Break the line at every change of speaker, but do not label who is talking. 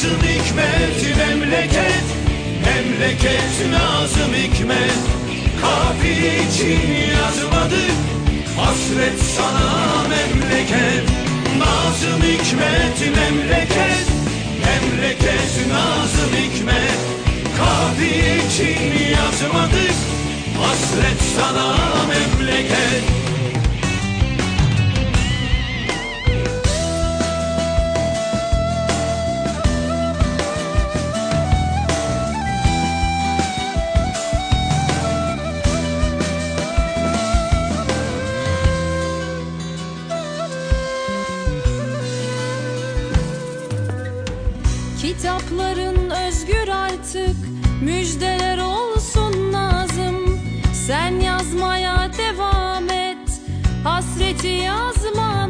Nazım Hikmet memleket Memleket Nazım Hikmet. Kafiye için yazmadık Hasret sana memleket. Nazım Hikmet memleket Memleket Nazım Hikmet. Kafiye için yazmadık Hasret sana memleket
Kitapların özgür artık Müjdeler olsun Nazım. Sen yazmaya devam et Hasreti yazma Nazım
Varla önleri